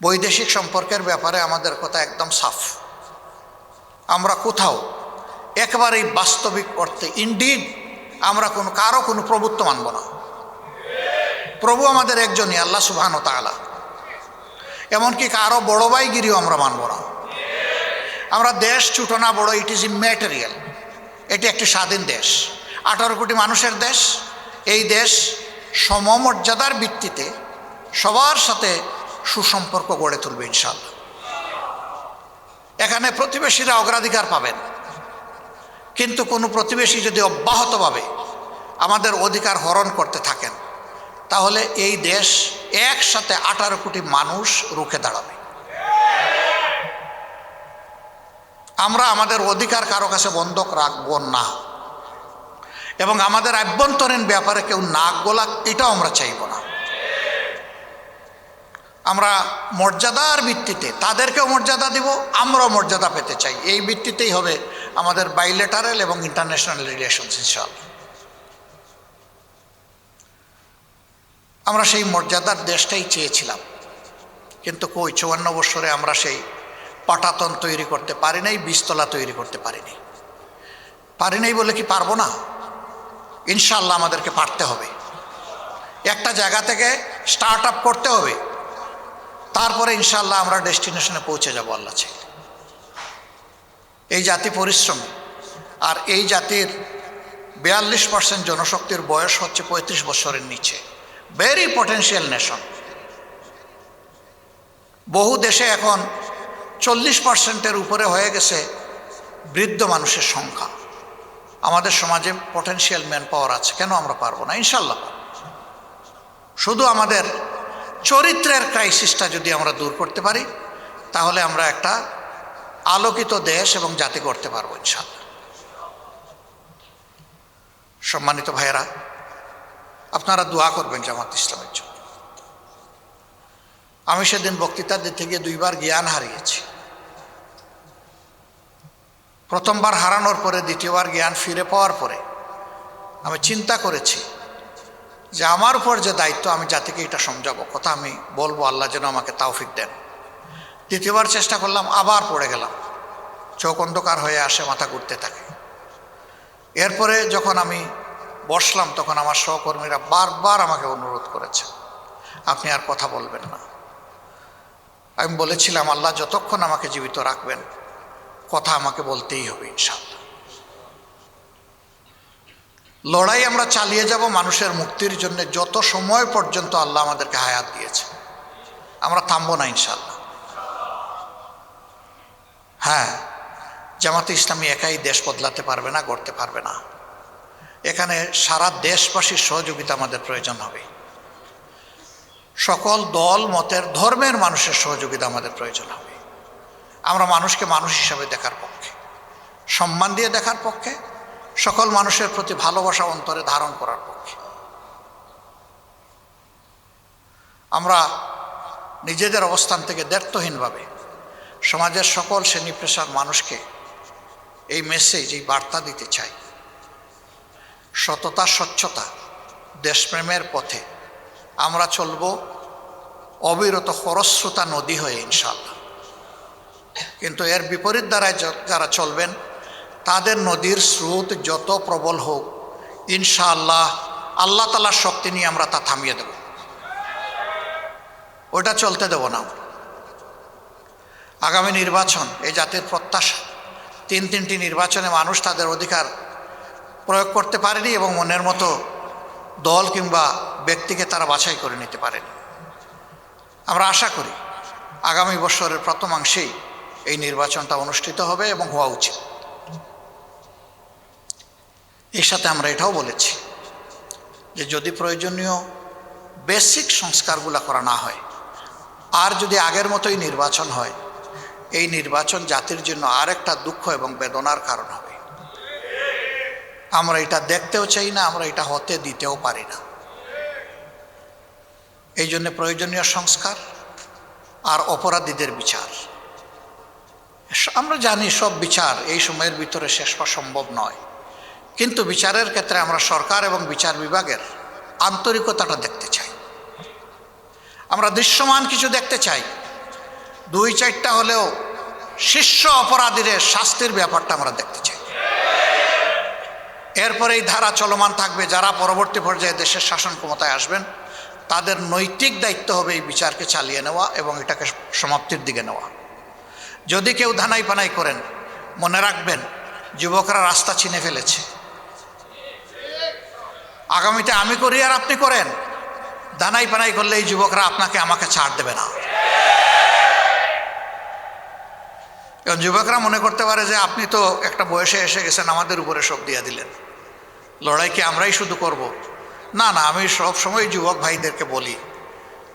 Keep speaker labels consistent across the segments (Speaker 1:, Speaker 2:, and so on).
Speaker 1: বৈদেশিক সম্পর্কের ব্যাপারে আমাদের কথা একদম সাফ। আমরা কোথাও একেবারেই বাস্তবিক অর্থে ইন্ডিড আমরা কোনো, কারও কোনো প্রভুত্ব মানব না। প্রভু আমাদের একজনই, আল্লাহ সুবাহন তালা এমনকি কারও বড় ভাইগিরিও আমরা মানব না। আমরা দেশ ছোটো না বড় ইট ইজ ইম্যাটেরিয়াল এটি একটি স্বাধীন দেশ। আঠারো কোটি মানুষের দেশ। এই দেশ সমমর্যাদার ভিত্তিতে সবার সাথে সুসম্পর্ক গড়ে তুলবে ইনশাল্লাহ এখানে প্রতিবেশীরা অগ্রাধিকার পাবেন। কিন্তু কোনো প্রতিবেশী যদি অব্যাহতভাবে আমাদের অধিকার হরণ করতে থাকেন, তাহলে এই দেশ একসাথে আঠারো কোটি মানুষ রুখে দাঁড়াবে। আমরা আমাদের অধিকার কারও কাছে বন্ধক রাখব না। এবং আমাদের আভ্যন্তরীণ ব্যাপারে কেউ নাক গোলাক, এটাও আমরা চাইব না। আমরা মর্যাদার ভিত্তিতে তাদেরকেও মর্যাদা দিব, আমরাও মর্যাদা পেতে চাই। এই ভিত্তিতেই হবে আমাদের বাইলেটারাল এবং ইন্টারন্যাশনাল রিলেশনস ইনশাল্লাহ আমরা সেই মর্যাদার দেশটাই চেয়েছিলাম, কিন্তু কই, চুয়ান্ন বছরে আমরা সেই পাটাতন তৈরি করতে পারি নাই, বীজতলা তৈরি করতে পারিনি পারি নাই বলে কি পারব না? ইনশাল্লাহ আমাদেরকে পারতে হবে। একটা জায়গা থেকে স্টার্ট আপ করতে হবে। তারপরে ইনশাল্লাহ আমরা ডেস্টিনেশনে পৌঁছে যাব আল্লাহ চাই এই জাতি পরিশ্রমী। আর এই জাতির বিয়াল্লিশ পার্সেন্ট জনশক্তির বয়স হচ্ছে পঁয়ত্রিশ বছরের নিচে। ভেরি পটেন্সিয়াল নেশন বহু দেশে এখন চল্লিশ পার্সেন্টের উপরে হয়ে গেছে বৃদ্ধ মানুষের সংখ্যা। আমাদের সমাজে পটেন্সিয়াল ম্যান পাওয়ার আছে। কেন আমরা পারব না? ইনশাল্লাহ শুধু আমাদের চরিত্রের ক্রাইসিসটা যদি আমরা দূর করতে পারি, তাহলে আমরা একটা আলোকিত দেশ এবং জাতি করতে পারব ইনশাল্লাহ সম্মানিত ভাইয়েরা, আপনারা দোয়া করবেন জামাত ইসলামের জন্য। আমি সেদিন বক্তৃতা দিতে গিয়ে দুইবার জ্ঞান হারিয়েছি। প্রথমবার হারানোর পরে দ্বিতীয়বার জ্ঞান ফিরে পাওয়ার পরে আমি চিন্তা করেছি যে আমার উপর যে দায়িত্ব, আমি জাতিকে এটা সমঝাবো। কথা আমি বলব, আল্লাহ যেন আমাকে তাওফিক দেন। দ্বিতীয়বার চেষ্টা করলাম, আবার পড়ে গেলাম। চোখ অন্ধকার হয়ে আসে, মাথা ঘুরতে থাকে। এরপরে যখন আমি বসলাম, তখন আমার সহকর্মীরা বারবার আমাকে অনুরোধ করেছে, আপনি আর কথা বলবেন না। আমি বলেছিলাম, আল্লাহ যতক্ষণ আমাকে জীবিত রাখবেন, কথা আমাকে বলতেই হবে ইনশাল্লাহ লড়াই আমরা চালিয়ে যাব মানুষের মুক্তির জন্য যত সময় পর্যন্ত আল্লাহ আমাদেরকে হায়াত দিয়েছে। আমরা থামবো না ইনশাল্লাহ হ্যাঁ জামাতে ইসলামী একাই দেশ বদলাতে পারবে না, গড়তে পারবে না। এখানে সারা দেশবাসীর সহযোগিতা আমাদের প্রয়োজন হবে। সকল দল, মতের, ধর্মের মানুষের সহযোগিতা আমাদের প্রয়োজন হবে। আমরা মানুষকে মানুষ হিসাবে দেখার পক্ষে, সম্মান দিয়ে দেখার পক্ষে সকল মানুষের প্রতি ভালোবাসা অন্তরে ধারণ করার পক্ষে। আমরা নিজেদের অবস্থান থেকে দ্ব্যর্থহীনভাবে সমাজের সকল শ্রেণি পেশার মানুষকে এই মেসেজ এই বার্তা দিতে চাই। সততা, স্বচ্ছতা, দেশপ্রেমের পথে আমরা চলব অবিরত খরস্রোতা নদী হয়ে ইনশাল্লাহ কিন্তু এর বিপরীত দ্বারায় যারা চলবেন তাদের নদীর স্রোত যত প্রবল হোক, ইনশাআল্লাহ আল্লাহ তালার শক্তি নিয়ে আমরা তা থামিয়ে দেব। ওইটা চলতে দেব না আগামী নির্বাচন, এই জাতির প্রত্যাশা, তিন তিনটি নির্বাচনে মানুষ তাদের অধিকার প্রয়োগ করতে পারেনি এবং মনের মতো দল কিংবা ব্যক্তিকে তারা বাছাই করে নিতে পারেনি। আমরা আশা করি আগামী বছরের প্রথমাংশেই এই নির্বাচনটা অনুষ্ঠিত হবে এবং হওয়া উচিত। এর সাথে আমরা এটাও বলেছি যে যদি প্রয়োজনীয় বেসিক সংস্কারগুলো করা না হয়, আর যদি আগের মতোই নির্বাচন হয়, এই নির্বাচন জাতির জন্য আরেকটা দুঃখ এবং বেদনার কারণ হবে। আমরা এটা দেখতেও চাই না, আমরা এটা হতে দিতেও পারি না। এই জন্য প্রয়োজনীয় সংস্কার আর অপরাধীদের বিচার। আমরা জানি সব বিচার এই সময়ের ভিতরে শেষ হওয়া সম্ভব নয়। কিন্তু বিচারের ক্ষেত্রে আমরা সরকার এবং বিচার বিভাগের আন্তরিকতাটা দেখতে চাই। আমরা দৃশ্যমান কিছু দেখতে চাই। দুই চারটা হলেও শীর্ষ অপরাধীদের শাস্তির ব্যাপারটা আমরা দেখতে চাই। এরপরে এই ধারা চলমান থাকবে, যারা পরবর্তী পর্যায়ে দেশের শাসন ক্ষমতায় আসবেন, তাদের নৈতিক দায়িত্ব হবে এই বিচারকে চালিয়ে নেওয়া এবং এটাকে সমাপ্তির দিকে নেওয়া। যদি কেউ ধানাই পানাই করেন, মনে রাখবেন, যুবকরা রাস্তা চিনে ফেলেছে। আগামীতে আমি করি আর আপনি করেন। দানাই পানাই করলে এই যুবকরা আপনাকে, আমাকে ছাড় দেবে না। এবং যুবকরা মনে করতে পারে যে আপনি তো একটা বয়সে এসে গেছেন, আমাদের উপরে সব দিয়ে দিলেন। লড়াই কি আমরাই শুধু করব? না না, আমি সব সময় যুবক ভাইদেরকে বলি,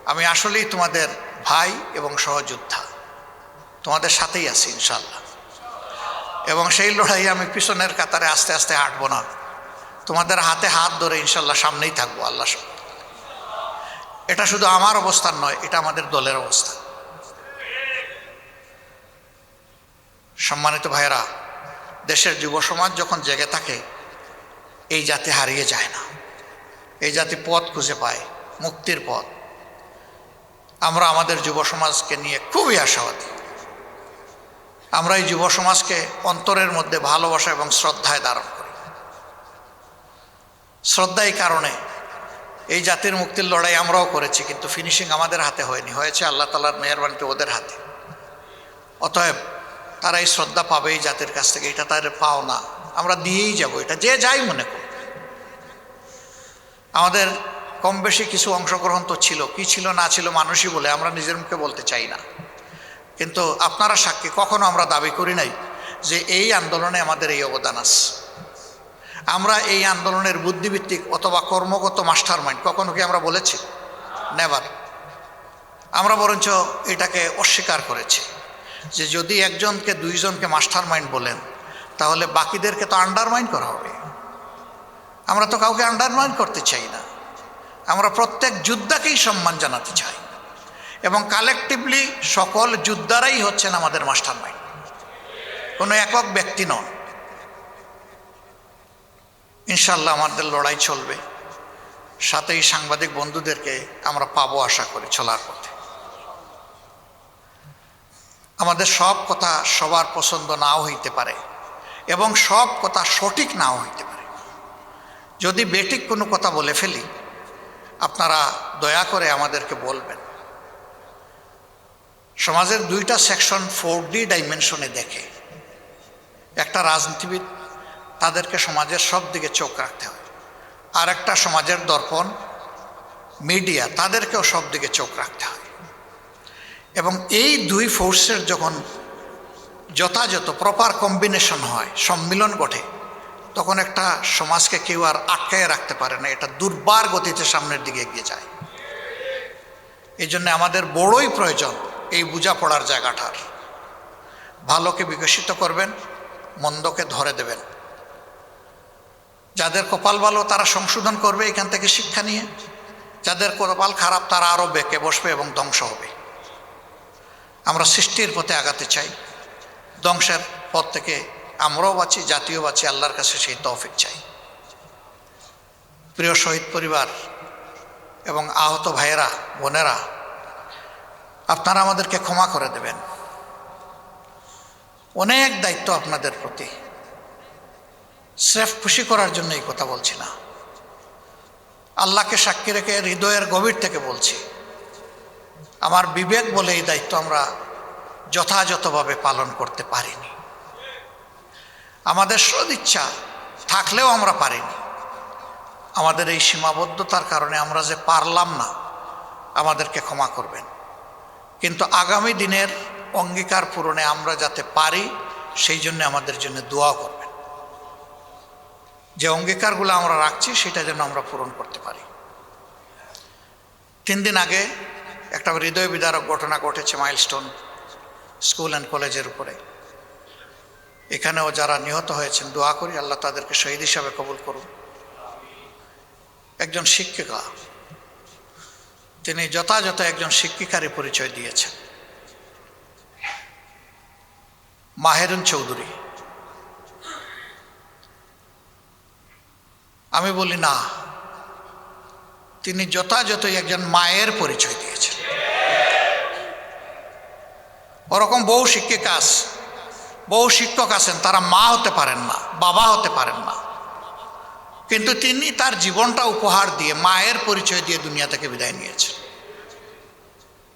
Speaker 1: আমি আসলেই তোমাদের ভাই এবং সহযোদ্ধা। তোমাদের সাথেই আছি ইনশাল্লাহ এবং সেই লড়াই আমি পিছনের কাতারে আস্তে আস্তে হাঁটবো না। তোমাদের হাতে হাত ধরে ইনশাল্লাহ সামনেই থাকব, আল্লাহ সব। এটা শুধু আমার অবস্থান নয়, এটা আমাদের দলের অবস্থান সম্মানিত ভাইয়েরা, দেশের যুব সমাজ যখন জেগে থাকে, এই জাতি হারিয়ে যায় না। এই জাতি পথ খুঁজে পায়, মুক্তির পথ। আমরা আমাদের যুব সমাজকে নিয়ে খুবই আশাবাদী। আমরা এই যুব সমাজকে অন্তরের মধ্যে ভালোবাসা এবং শ্রদ্ধায় ধারণ করি। শ্রদ্ধা এই কারণে এই জাতির মুক্তির লড়াই আমরাও করেছি, কিন্তু ফিনিশিং আমাদের হাতে হয়নি। হয়েছে আল্লাহ তালার মেহরবানিতে ওদের হাতে। অতএব তারা এই শ্রদ্ধা পাবে এই জাতির কাছ থেকে, এটা তাদের পাও না আমরা দিয়েই যাব, এটা যে যাই মনে করি আমাদের কম বেশি কিছু অংশগ্রহণ তো ছিল, কি ছিল না ছিল মানুষই বলে আমরা নিজের মুখে বলতে চাই না। কিন্তু আপনারা সাক্ষী, কখনো আমরা দাবি করি নাই যে এই আন্দোলনে আমাদের এই অবদান আছে। আমরা এই আন্দোলনের বুদ্ধিভিত্তিক অথবা কর্মগত মাস্টার মাইন্ড কখনো কি আমরা বলেছি? নেবার আমরা বরঞ্চ এটাকে অস্বীকার করেছি যে যদি একজনকে, দুইজনকে মাস্টার মাইন্ড বলেন, তাহলে বাকিদেরকে তো আন্ডারমাইন্ড করা হবে। আমরা তো কাউকে আন্ডারমাইন্ড করতে চাই না। আমরা প্রত্যেক যোদ্ধাকেই সম্মান জানাতে চাই। এবং কালেকটিভলি সকল যোদ্ধারাই হচ্ছেন আমাদের মাস্টার মাইন্ড কোনো একক ব্যক্তি নন। ইনশাল্লাহ আমাদের লড়াই চলবে। সাথে এই সাংবাদিক বন্ধুদেরকে আমরা পাবো আশা করি চলার পথে। আমাদের সব কথা সবার পছন্দ নাও হইতে পারে এবং সব কথা সঠিক নাও হইতে পারে। যদি বেটিক কোনো কথা বলে ফেলি, আপনারা দয়া করে আমাদেরকে বলবেন। সমাজের দুইটা সেকশন ফোর ডি ডাইমেনশনে দেখে। একটা রাজনীতিবিদ তাদেরকে সমাজের সব দিকে চোখ রাখতে হয়। আর একটা সমাজের দর্পণ মিডিয়া তাদেরকেও সব দিকে চোখ রাখতে হয়। এবং এই দুই ফোর্সের যখন যথাযথ প্রপার কম্বিনেশন হয়, সম্মিলন ঘটে, তখন একটা সমাজকে কেউ আর আটকায় রাখতে পারে না, এটা দুর্বার গতিতে সামনের দিকে এগিয়ে যায়। এই জন্য আমাদের বড়ই প্রয়োজন এই বোঝাপড়ার জায়গাটার। ভালোকে বিকশিত করবেন, মন্দকে ধরে দেবেন। যাদের কপাল ভালো তারা সংশোধন করবে এখান থেকে শিক্ষা নিয়ে। যাদের কপাল খারাপ তারা আরও বেঁকে বসবে এবং ধ্বংস হবে। আমরা সৃষ্টির পথে আগাতে চাই। ধ্বংসের পথ থেকে আমরাও বাঁচি জাতীয় বাঁচি, আল্লাহর কাছে সেই তৌফিক চাই। প্রিয় শহীদ পরিবার এবং আহত ভাইয়েরা, বোনেরা, আপনারা আমাদেরকে ক্ষমা করে দেবেন। অনেক দায়িত্ব আপনাদের প্রতি। স্রেফ খুশি করার জন্য এই কথা বলছি না আল্লাহকে সাক্ষী রেখে হৃদয়ের গভীর থেকে বলছি, আমার বিবেক বলে এই দায়িত্ব আমরা যথাযথভাবে পালন করতে পারিনি। আমাদের সদিচ্ছা থাকলেও আমরা পারিনি। আমাদের এই সীমাবদ্ধতার কারণে আমরা যে পারলাম না, আমাদেরকে ক্ষমা করবেন। কিন্তু আগামী দিনের অঙ্গীকার পূরণে আমরা যাতে পারি, সেই জন্য আমাদের জন্য দোয়া করবেন। যে অঙ্গীকারগুলো আমরা রাখছি, সেটা যেন আমরা পূরণ করতে পারি। তিন দিন আগে একটা হৃদয় বিদারক ঘটনা ঘটেছে মাইলস্টোন স্কুল অ্যান্ড কলেজের উপরে। এখানেও যারা নিহত হয়েছেন, দোয়া করি আল্লাহ তাদেরকে শহীদ হিসাবে কবুল করুন। একজন শিক্ষিকা, তিনি যথাযথ একজন শিক্ষিকারই পরিচয় দিয়েছেন। মাহেরুন চৌধুরী। আমি বলি, না। তিনি যথাযথই একজন মায়ের পরিচয় দিয়েছেন। ওরকম বহু শিক্ষিকা আছে বহু শিক্ষক আছেন, তারা মা হতে পারেন না, বাবা হতে পারেন না। কিন্তু তিনি তার জীবনটা উপহার দিয়ে, মায়ের পরিচয় দিয়ে দুনিয়া থেকে বিদায় নিয়েছেন।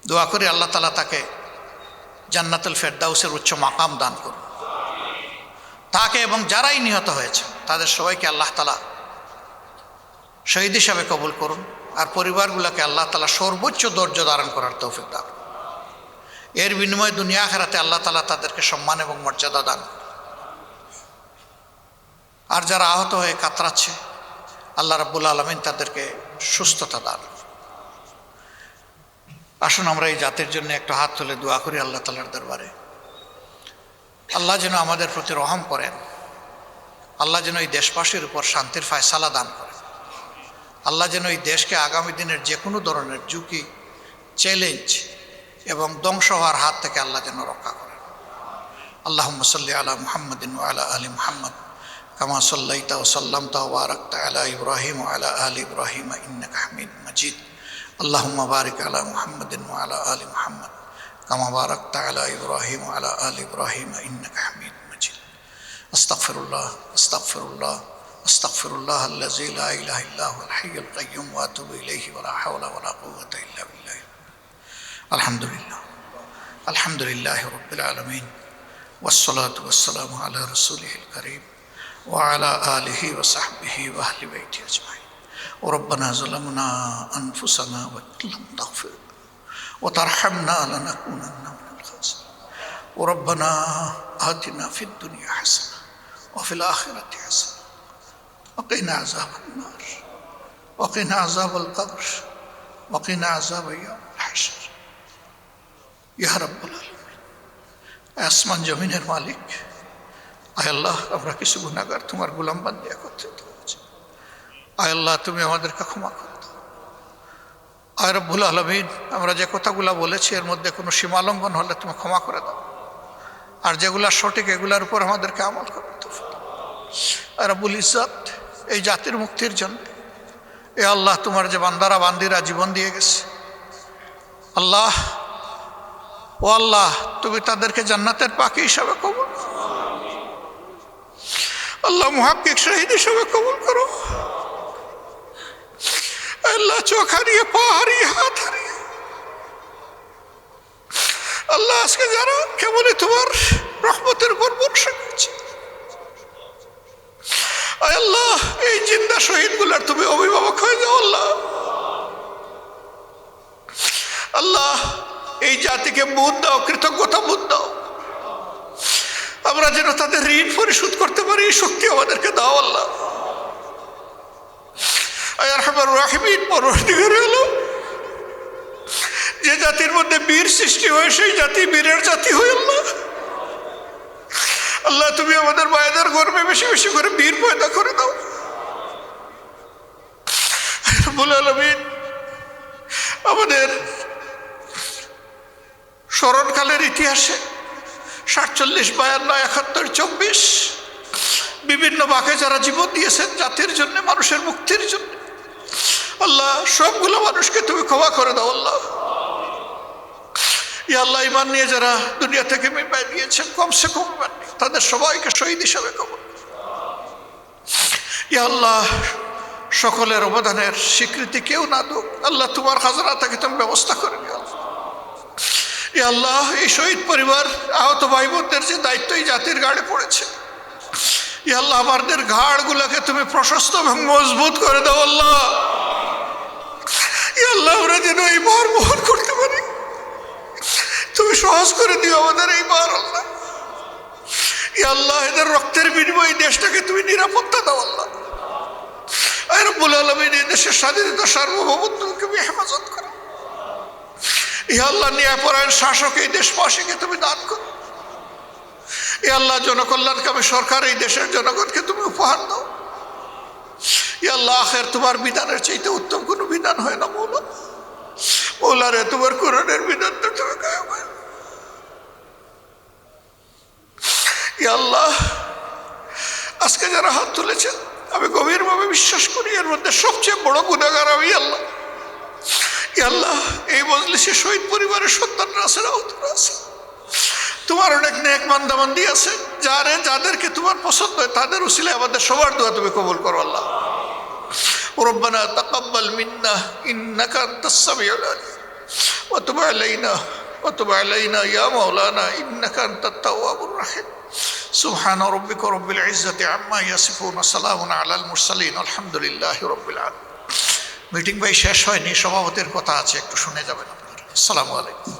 Speaker 1: দোয়া করি আল্লাহ তালা তাকে জান্নাতুল ফেরদাউসের উচ্চ মাকাম দান করুন। তাকে এবং যারাই নিহত হয়েছে তাদের সবাইকে আল্লাহ তালা শহীদ হিসাবে কবুল করুন। আর পরিবারগুলোকে আল্লাহ তালা সর্বোচ্চ ধৈর্য ধারণ করার তৌফিক দান। এর বিনিময়ে দুনিয়া খেরাতে আল্লাহ তালা তাদেরকে সম্মান এবং মর্যাদা দান আর যারা আহত হয়ে কাতরাচ্ছে, আল্লাহ রাব্বুল আলমিন তাদেরকে সুস্থতা দান আসুন আমরা এই জাতির জন্য একটু হাত তুলে দোয়া করি আল্লাহ তালার দরবারে। আল্লাহ যেন আমাদের প্রতি রহম করেন। আল্লাহ যেন এই দেশবাসীর উপর শান্তির ফায়সালা দান করেন। আল্লাহ যেন এই দেশকে আগামী দিনের যে কোনো ধরনের ঝুঁকি চ্যালেঞ্জ এবং ধ্বংস হওয়ার হাত থেকে আল্লাহ যেন রক্ষা করেন। আল্লাহ সাল্লি আলা মুহাম্মদিন আলা আলী মুহাম্মদ, কামা সাল্লাইতা ও সাল্লামতা ওয়ারাক্তা আলা ইব্রাহিম আলা আল ইব্রাহিম ইন্নাক হামিদ মজিদ। আল্লাহ বারিক আলা মুহাম্মদিন আলা আলী মুহাম্মদ, কামা বারাক্তা আলা ইব্রাহিম আলা আলী ইব্রাহিম ইন্নাক হামিদ মজিদ। আস্তাফিরুল্লাহ আস্তাফিরুল্লাহ أستغفر الله الذي لا إله إلا هو الحي القيوم وأتوب إليه ولا حول ولا قوة إلا بالله. الحمد لله الحمد لله رب العالمين. والصلاة والسلام على رسوله الكريم وعلى آله وصحبه وأهل بيته أجمعين. وربنا ظلمنا أنفسنا وإن لم تغفر وترحمنا لنكونن من الخاسرين. وربنا آتنا في الدنيا حسنة وفي الآخرة حسنة وقنا عذاب النار وقنا عذاب القبر وقنا عذاب يوم الحشر يا رب العالمين আসমান জমিনের মালিক আয় আল্লাহ আমরা কিছু গুণাগার তোমার গোলাম বান্ধে একত্রিত হয়েছি আয় আল্লাহ তুমি আমাদেরকে ক্ষমা করে দাও আয় রব্বুল আলমিন আমরা যে কথাগুলো বলেছি এর মধ্যে কোনো সীমালঙ্ঘন হলে তুমি ক্ষমা করে দাও আর যেগুলা সঠিক এগুলার উপর আমাদেরকে আমল করতে আর রব্বুল ইজ্জত এই জাতির মুক্তির জন্য। এ আল্লাহ তোমার যে বান্দারা, বান্দিরা জীবন দিয়ে গেছে। আল্লাহ, ও আল্লাহ, তুমি তাদেরকে জান্নাতের পাখি হিসাবে কবুল। আল্লাহ মুহাক্কিক শহীদ হিসাবে কবুল করো। আল্লাহ চোখ হারিয়ে, পা হাত হারিয়ে। আল্লাহ আজকে যারা কেবলই তোমার রহমতের উপর বর্ষা করছে আল্লাহ, এই জিন্দা শহীদগুলার তুমি অভিভাবক হয়ে যাও আল্লাহ। আল্লাহ, এই জাতিকে বুধ দাও, কৃতজ্ঞতা বুধ দাও। আমরা যেন তাদের ঋণ পরিশোধ করতে পারি, এই শক্তি আমাদেরকে দাও আল্লাহ। যে জাতির মধ্যে বীর সৃষ্টি হয়, সেই জাতি বীরের জাতি হয়ে আল্লাহ। আল্লাহ, তুমি আমাদের মায়েদের গর্বে বেশি বেশি করে বীর পয়দা করে দাও। রব্বুল আলমিন আমাদের স্মরণকালের ইতিহাসে সাতচল্লিশ, বায়ান্ন, একাত্তর, চব্বিশ বিভিন্ন বাঁকে যারা জীবন দিয়েছেন জাতির জন্য, মানুষের মুক্তির জন্য, আল্লাহ, সবগুলো মানুষকে তুমি ক্ষমা করে দাও, আল্লাহ। আল্লাহ ইমান নিয়ে যারা দুনিয়া থেকে বিদায় নিয়েছেন, কমসে কম তাদের সবাইকে শহীদ হিসাবে কবর আল্লাহ, সকলের অবদানের স্বীকৃতি কেউ না দুক, আল্লাহ তোমার হাজারা থেকে তুমি ব্যবস্থা করে নিও আল্লাহ, এই শহীদ পরিবার, আহত ভাই বোনদের যে দায়িত্ব এই জাতির গাড়ে পড়েছে আল্লাহ, আমাদের ঘাড়গুলোকে তুমি প্রশস্ত এবং মজবুত করে দাও, আল্লাহ। আল্লাহ, আমরা যেন এই ভার বহন করতে পারি। তুমি সহজ করে দিও আমাদের এই ভার আল্লাহ। আল্লাহ, এদের রক্তের বিনিময়ে দেশটাকে তুমি নিরাপত্তা দাও, আল্লাহ। আয় রব্বুল আলমিন, এই দেশের স্বাধীনতা, সার্বভৌমত্বকে তুমি হেফাজত করো। ই আল্লাহ, ন্যায়পরায়ণ শাসক এই দেশবাসীকে তুমি দান করো। এ আল্লাহ, জনকল্যাণকামী সরকার এই দেশের জনগণকে তুমি উপহার দাও। ই আল্লাহ, আখের তোমার বিধানের চাইতে উত্তম কোনো বিধান হয় না, মৌলা। মৌলারে তোমার কোরআনের বিধান আল্লাহ, আজকে যারা হাত তুলেছেন, আমি গভীরভাবে বিশ্বাস করি এর মধ্যে সবচেয়ে বড় গুণাগার আমি আল্লাহ। আল্লাহ, এই মজলিসে শহীদ পরিবারের সন্তানরা আছে আহতরা আছে। তোমার অনেক নেক বান্দাবান্দি আছে, যারে যাদেরকে তোমার পছন্দ হয়, তাদের উসিলে আমাদের সবার দোয়া তুমি কবুল করো আল্লাহ। ربنا تقبل منا إنك أنت السميع العليم وتب علينا وتب علينا يا مولانا إنك أنت التواب الرحيم سبحان ربك رب العزة عما يصفون سلام على المرسلين الحمد لله رب العالمين মিটিং ভাই শেষ হয়নি সভাপতির কথা আছে একটু শুনে যাবেন আপনারা আসসালামু আলাইকুম